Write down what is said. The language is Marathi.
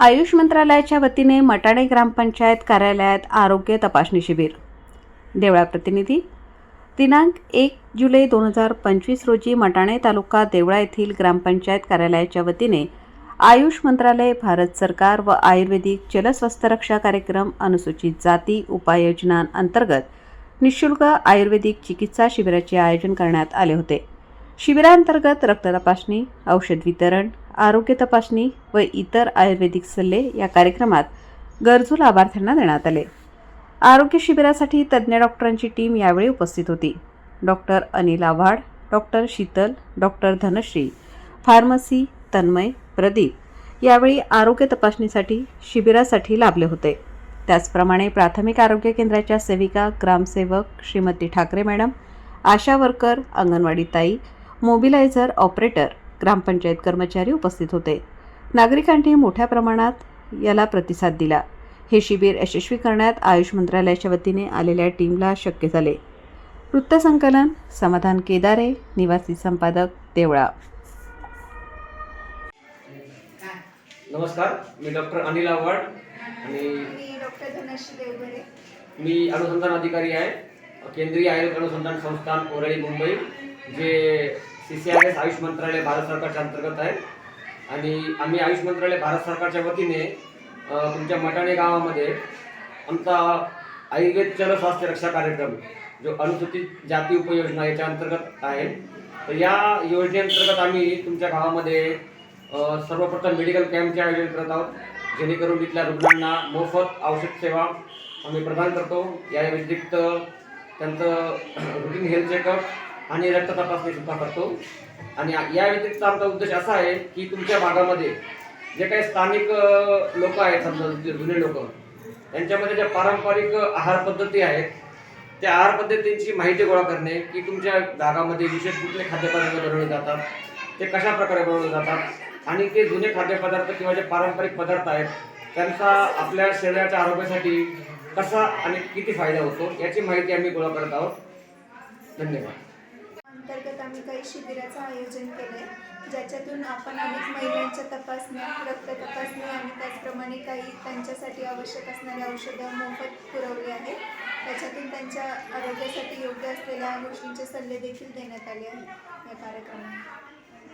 आयुष मंत्रालयाच्या वतीने मटाणे ग्रामपंचायत कार्यालयात आरोग्य तपासणी शिबिर. देवळा प्रतिनिधी दिनांक एक जुलै दोन हजार पंचवीस रोजी मटाणे तालुका देवळा येथील ग्रामपंचायत कार्यालयाच्या वतीने आयुष मंत्रालय भारत सरकार व आयुर्वेदिक जलस्वस्थ रक्षा कार्यक्रम अनुसूचित जाती उपाययोजनांतर्गत निशुल्क आयुर्वेदिक चिकित्सा शिबिराचे आयोजन करण्यात आले होते. शिबिरांतर्गत रक्त तपासणी औषध वितरण आरोग्य तपासणी व इतर आयुर्वेदिक सल्ले या कार्यक्रमात गरजू लाभार्थ्यांना देण्यात आले. आरोग्य शिबिरासाठी तज्ज्ञ डॉक्टरांची टीम यावेळी उपस्थित होती. Doctor Anil Avhad doctor Sheetal doctor Dhanashree pharmacy Tanmay Pradeep यावेळी आरोग्य तपासणीसाठी शिबिरासाठी लाभले होते. त्याचप्रमाणे प्राथमिक आरोग्य केंद्राच्या सेविका ग्रामसेवक Shrimati Thackeray madam ASHA worker anganwadi ताई मोबिलायझर ऑपरेटर ग्रामपंचायत कर्मचारी उपस्थित होते. नागरिकांनी मोठ्या प्रमाणात याला प्रतिसाद दिला. हे शिबिर यशस्वी करण्यात आयुष मंत्रालयाच्या वतीने आलेल्या टीमला शक्य झाले. वृत्तसंकलन समाधान केदारे निवासी संपादक देवळा. नमस्कार मी डॉक्टर अनिल आव्हाड आणि मी डॉक्टर धनश्री देवघरे मी अनुसंधान अधिकारी आहे. केंद्रीय आयुर्वेद अनुसंधान संस्थान ओरळी मुंबई जे C C R S Ayush मंत्रालय भारत सरकारच्या अंतर्गत आहे. आणि आम्ही आयुष मंत्रालय भारत सरकारच्या वतीने तुमच्या मटाणे गावामध्ये आमचा आयुर्वेद जन स्वास्थ्य रक्षा कार्यक्रम जो अनुसूचित जाती उपयोजना याच्या अंतर्गत आहे. तर या योजनेअंतर्गत आम्ही तुमच्या गावामध्ये सर्वप्रथम मेडिकल कॅम्पचे आयोजन करत आहोत. जेणेकरून तिथल्या रुग्णांना मोफत औषध सेवा आम्ही प्रदान करतो. या व्यतिरिक्त त्यांचं रुटीन हेल्थ चेकअप आणि रक्त तपासणी सुद्धा करतो. आणि या व्यतिरिक्त आमचा उद्देश असा आहे की तुमच्या भागामध्ये जे काही स्थानिक लोक आहेत समजा जे जुने लोक त्यांच्यामध्ये ज्या पारंपरिक आहार पद्धती आहेत त्या आहार पद्धतींची माहिती गोळा करणे की तुमच्या भागामध्ये विशेष कुठले खाद्यपदार्थ बनवले जातात ते कशा प्रकारे बनवले जातात आणि ते जुने खाद्यपदार्थ किंवा जे पारंपरिक पदार्थ आहेत त्यांचा आपल्या शरीराच्या आरोग्यासाठी कसा आणि किती फायदा होतो याची माहिती आम्ही गोळा करत आहोत. धन्यवाद. आम्ही काही शिबिराचं आयोजन केलं आहे ज्याच्यातून आपण अनेक महिलांच्या तपासण्या रक्त तपासणी आणि त्याचप्रमाणे काही त्यांच्यासाठी आवश्यक असणारी औषधं मोफत पुरवली आहेत त्याच्यातून त्यांच्या आरोग्यासाठी योग्य असलेल्या गोष्टींचे सल्ले देखील देण्यात आले आहेत या कार्यक्रमात.